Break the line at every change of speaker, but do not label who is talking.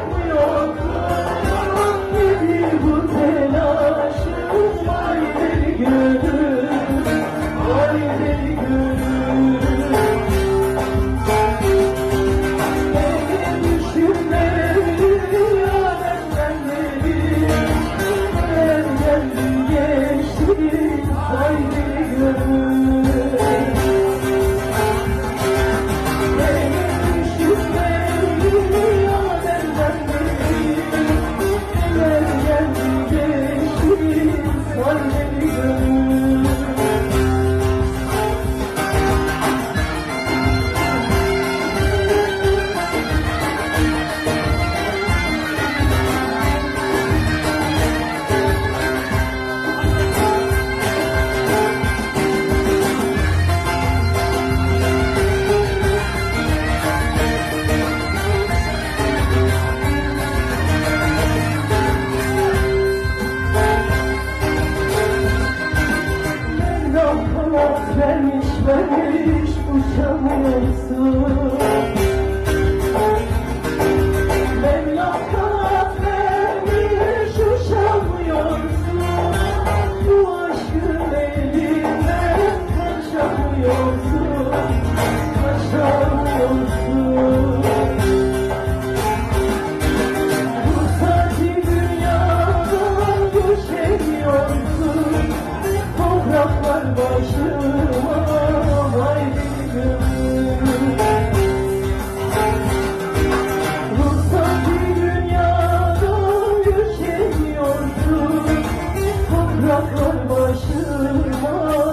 Yeah. Vermiş vermiş uçamıyorsun Yapraklar başıma.